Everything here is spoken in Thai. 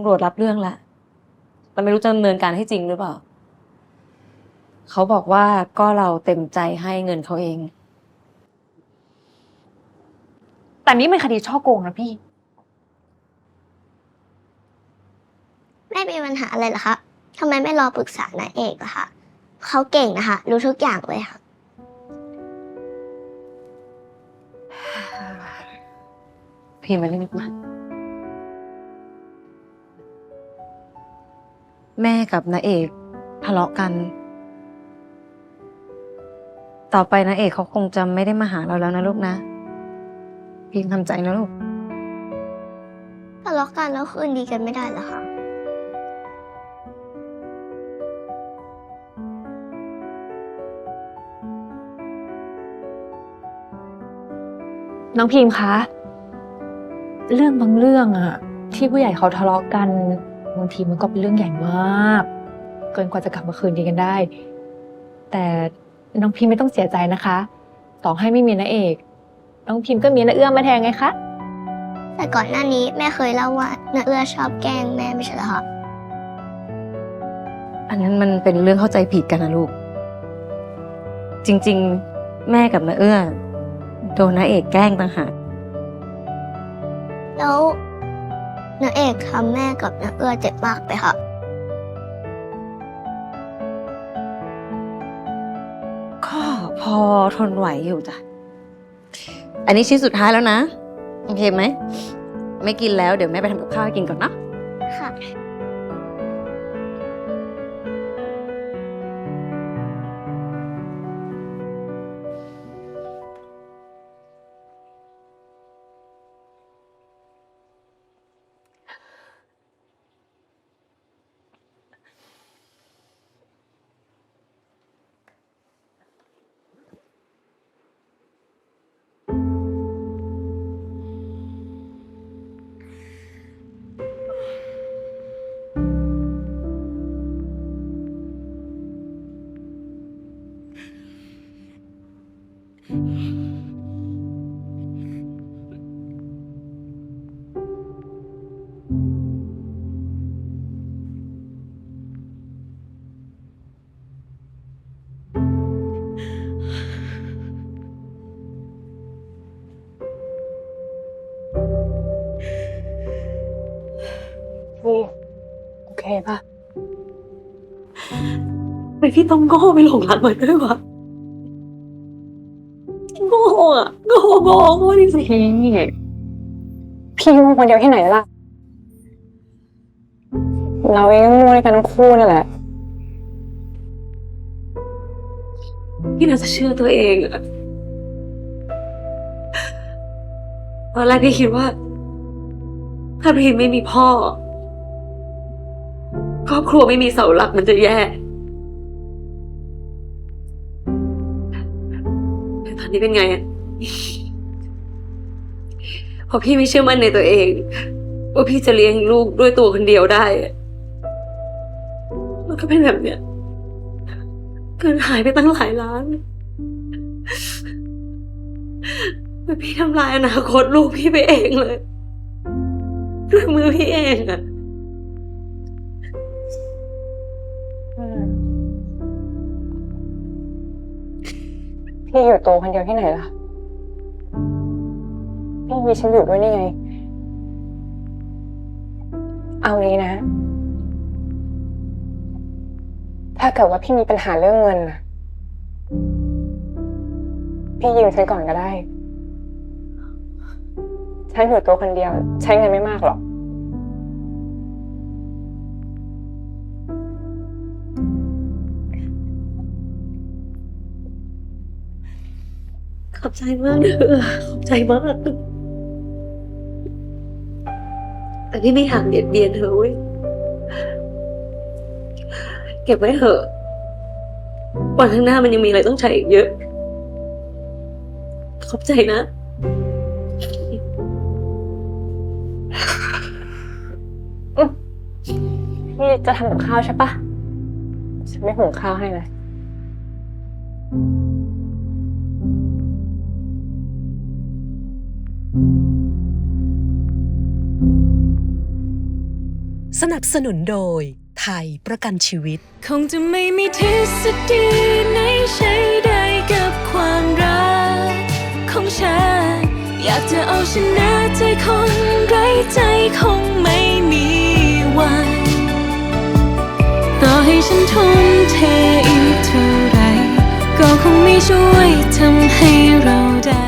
ตำรวจรับเรื่องละแต่ไม่รู้จะดำเนินการให้จริงหรือเปล่า เขาบอกว่าก็เราเต็มใจให้เงินเขาเอง แต่นี่มันคดีช่อโกงนะพี่ ไม่มีปัญหาอะไรเหรอคะทำไมไม่รอปรึกษานายเอกล่ะคะเขาเก่งนะคะ รู้ทุกอย่างเลยค่ะ พี่มาเล่นมา แม่กับนาเอกทะเลาะกัน ต่อไปนาเอกเขาคงจะไม่ได้มาหาเราแล้วนะลูกนะพี่ทำใจนะลูกทะเลาะกันแล้วคืนดีกันไม่ได้เหรอคะ น้องพิมพ์คะ เรื่องบางเรื่องอะที่ผู้ใหญ่เขาทะเลาะกัน บางทีมันก็เป็นเรื่องใหญ่มาก เกินกว่าจะกลับมาคืนดีกันได้ แต่น้องพิมพ์ไม่ต้องเสียใจนะคะ ต่อให้ไม่มีนาเอก น้องพิมพ์ก็มีนาเอื้อมมาแทนไงคะ แต่ก่อนหน้านี้แม่เคยเล่าว่านาเอื้อชอบแกล้งแม่ไม่ใช่เหรอคะอันนั้นมันเป็นเรื่องเข้าใจผิดกันนะลูก จริงๆ แม่กับนาเอื้อโดนนาเอกแกล้งต่างหากแล้ว นาเอกทำแม่กับนาเอื้อเจ็บมากไปค่ะ ก็พอทนไหวอยู่จ้ะ อันนี้ชิ้นสุดท้ายแล้วนะ โอเคไหม ไม่กินแล้วเดี๋ยวแม่ไปทำกับข้าวให้กินก่อนเนาะค่ะ ปะทำไมพี่ต้องโง่ไปหลงรักมันด้วยวะโง่อะโง่โง่โง่จริงพี่พี่โง่คนเดียวที่ไหนล่ะ เราเองก็โง่ด้วยกันทั้งคู่นั่นแหละๆพี่น่าจะเชื่อตัวเองอะตอนแรกพี่คิดว่าถ้าพี่ไม่มีพ่อ ครอบครัวไม่มีเสาหลักมันจะแย่ตอนนี้เป็นไงอะพอพี่ไม่เชื่อมั่นในตัวเอง ว่าพี่จะเลี้ยงลูกด้วยตัวคนเดียวได้ มันก็เป็นแบบเนี้ยเกินหายไปตั้งหลายล้านมันพี่ทำลายอนาคตลูกพี่ไปเองเลยด้วยมือพี่เองอะ พี่อยู่ตัวคนเดียวที่ไหนล่ะ พี่มีฉันอยู่ด้วยนี่ไง เอางี้นะ ถ้าเกิดว่าพี่มีปัญหาเรื่องเงินน่ะพี่ยืมฉันก่อนก็ได้ ฉันอยู่ตัวคนเดียว ใช้เงินไม่มากหรอก ขอบใจมากเด้อขอบใจมาก แต่พี่ไม่อยากเบียดเบียนเธอเว้ย เก็บไว้เถอะ วันข้างหน้ามันยังมีอะไรต้องใช้อีกเยอะ ขอบใจนะพี่จะทำกับข้าวใช่ปะฉันไม่หุงข้าวให้นะ สนับสนุนโดย ไทยประกันชีวิต คงจะไม่มีทฤษฎีไหนใช้ได้กับความรักของฉัน อยากจะเอาชนะใจคนไร้ใจคงไม่มีวัน ต่อให้ฉันทุ่มเทอีกเท่าไร ก็คงไม่ช่วยทำให้เราได้